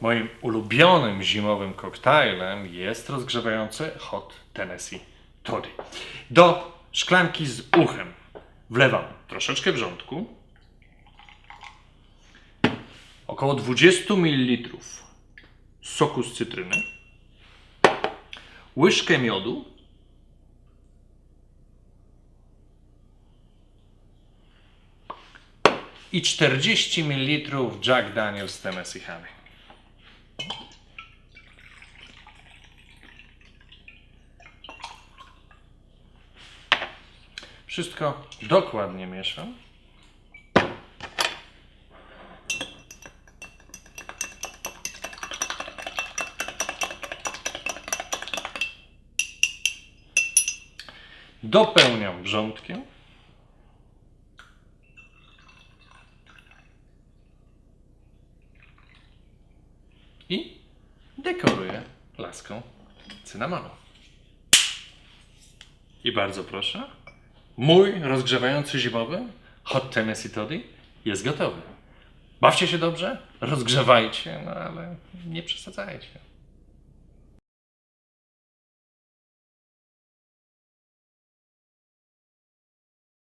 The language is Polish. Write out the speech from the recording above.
Moim ulubionym zimowym koktajlem jest rozgrzewający Hot Tennessee Toddy. Do szklanki z uchem wlewam troszeczkę wrzątku, około 20 ml soku z cytryny, łyżkę miodu, i 40 ml Jack Daniels Tennessee Honey. Wszystko dokładnie mieszam. Dopełniam wrzątkiem. I dekoruję laską cynamonu. I bardzo proszę, mój rozgrzewający zimowy Hot Tennessee Toddy jest gotowy. Bawcie się dobrze, rozgrzewajcie, no ale nie przesadzajcie.